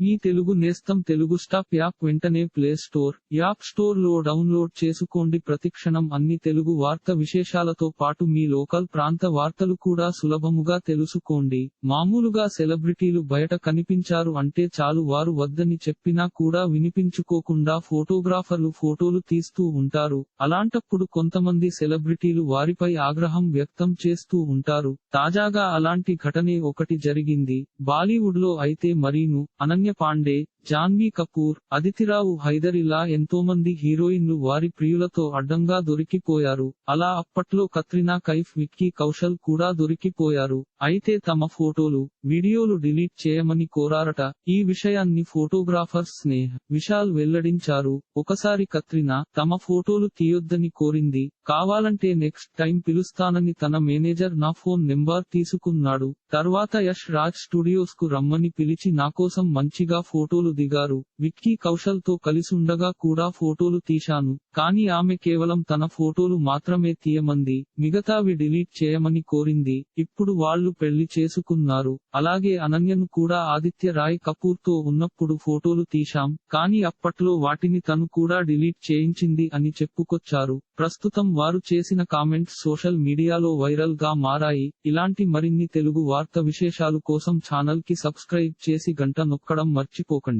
మీ తెలుగు నేస్తం Telugu stop app వెంటనే play store app స్టోర్లో డౌన్లోడ్ చేసుకోండి. ప్రతిక్షణం అన్ని తెలుగు వార్త విశేషాలతో పాటు మీ లోకల్ ప్రాంత వార్తలు కూడా సులభముగా తెలుసుకోండి. మామూలుగా సెలబ్రిటీలు బయట కనిపించారు అంటే చాలు వారు వద్దని చెప్పినా కూడా వినిపించుకోకుండా ఫోటోగ్రాఫర్లు ఫోటోలు తీస్తూ ఉంటారు. అలాంటప్పుడు కొంతమంది సెలబ్రిటీలు వారిపై ఆగ్రహం వ్యక్తం చేస్తూ ఉంటారు. తాజాగా అలాంటి ఘటనే ఒకటి జరిగింది. బాలీవుడ్లో అయితే మరీను అనన్య சௌந்தர்ய பாண்டே జాన్వీ కపూర్ అదితిరావు హైదర్ ఇలా ఎంతోమంది హీరోయిన్లు వారి ప్రియులతో అడ్డంగా దొరికిపోయారు. అలా అప్పట్లో కత్రినా కైఫ్ విక్కీ కౌశల్ కూడా దొరికిపోయారు. అయితే తమ ఫోటోలు వీడియోలు డిలీట్ చేయమని కోరారట. ఈ విషయాన్ని ఫోటోగ్రాఫర్ స్నేహ్ విశాల్ వెల్లడించారు. ఒకసారి కత్రినా తమ ఫోటోలు తీయొద్దని కోరింది. కావాలంటే నెక్స్ట్ టైం పిలుస్తానని తన మేనేజర్ నా ఫోన్ నెంబర్ తీసుకున్నాడు. తర్వాత యష్ రాజ్ స్టూడియోస్కు రమ్మని పిలిచి నాకోసం మంచిగా ఫోటోలు ఫోటోలు దిగారు. విక్కీ కౌశల్తో కలిసుండగా కూడా ఫోటోలు తీశాను. కానీ ఆమె కేవలం తన ఫోటోలు మాత్రమే తీయమంది. మిగతావి డిలీట్ చేయమని కోరింది. ఇప్పుడు వాళ్ళు పెళ్ళి చేసుకున్నారు. అలాగే అనన్యను కూడా ఆదిత్య రాయ్ కపూర్తో ఉన్నప్పుడు ఫోటోలు తీశాం. కానీ అప్పట్లో వాటిని తను కూడా డిలీట్ చేయించింది అని చెప్పుకొచ్చారు. ప్రస్తుతం వారు చేసిన కామెంట్స్ సోషల్ మీడియాలో వైరల్గా మారాయి. ఇలాంటి మరిన్ని తెలుగు వార్త విశేషాలు కోసం ఛానల్కి సబ్స్క్రైబ్ చేసి గంట నొక్కడం మర్చిపోకండి.